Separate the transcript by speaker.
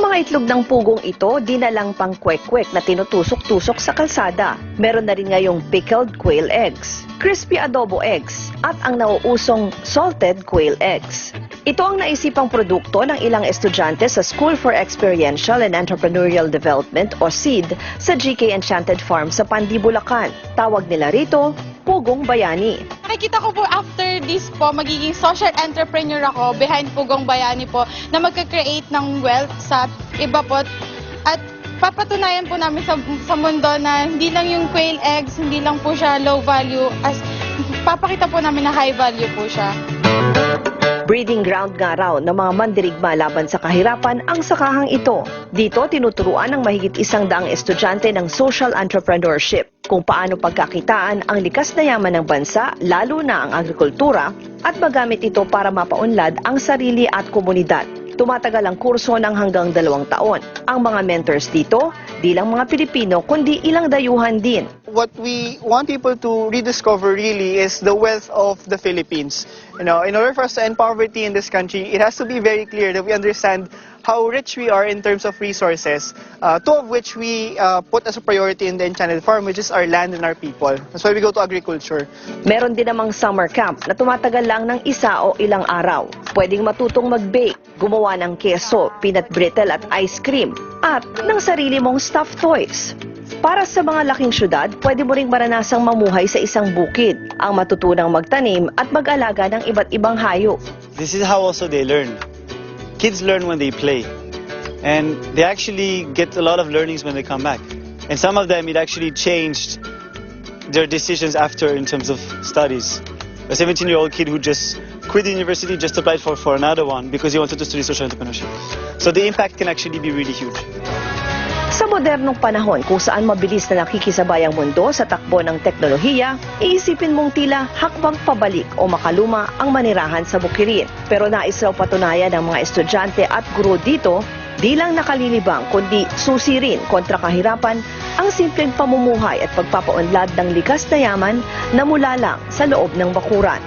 Speaker 1: Ang mga itlog ng pugong ito, di na lang pang kwek-kwek na tinutusok-tusok sa kalsada. Meron na rin ngayong pickled quail eggs, crispy adobo eggs, at ang nauusong salted quail eggs. Ito ang naisipang produkto ng ilang estudyante sa School for Experiential and Entrepreneurial Development o SEED sa GK Enchanted Farm sa Pandi, Bulacan. Tawag nila rito, Pugong Bayani.
Speaker 2: Nakikita ko po after this po, magiging social entrepreneur ako behind Pugong Bayani po na magka-create ng wealth sa iba po. At papatunayan po namin sa, sa mundo na hindi lang yung quail eggs, hindi lang po siya low value, as papakita po namin na high value po siya.
Speaker 1: Breeding ground nga raw ng mga mandirigma laban sa kahirapan ang sakahang ito. Dito tinuturuan ng mahigit isang daang estudyante ng social entrepreneurship kung paano pagkakitaan ang likas na yaman ng bansa, lalo na ang agrikultura, at magamit ito para mapaunlad ang sarili at komunidad. Tumatagal ang kurso ng hanggang dalawang taon. Ang mga mentors dito, di lang mga Pilipino kundi ilang dayuhan din.
Speaker 3: what we want people to rediscover really is the wealth of the Philippines. You know, in order for us to end poverty in this country, it has to be very clear that we understand how rich we are in terms of resources, uh, two of which we uh, put as a priority in the Enchanted Farm, which is our land and our people. That's why we go to agriculture.
Speaker 1: Meron din namang summer camp na tumatagal lang ng isa o ilang araw. Pwedeng matutong mag-bake, gumawa ng keso, peanut brittle at ice cream, at ng sarili mong stuffed toys. Para sa mga laking syudad, pwede mo ring maranasang mamuhay sa isang bukid, ang matutunang magtanim at mag-alaga ng iba't ibang hayop.
Speaker 4: This is how also they learn. Kids learn when they play. And they actually get a lot of learnings when they come back. And some of them, it actually changed their decisions after in terms of studies. A 17 year old kid who just quit the university, just applied for, for another one because he wanted to study social entrepreneurship. So the impact can actually be really huge.
Speaker 1: Sa modernong panahon kung saan mabilis na nakikisabay ang mundo sa takbo ng teknolohiya, iisipin mong tila hakbang pabalik o makaluma ang manirahan sa bukirin. Pero nais raw patunayan ng mga estudyante at guro dito, di lang nakalilibang kundi susi rin kontra kahirapan ang simpleng pamumuhay at pagpapaunlad ng likas na yaman na mula lang sa loob ng bakuran.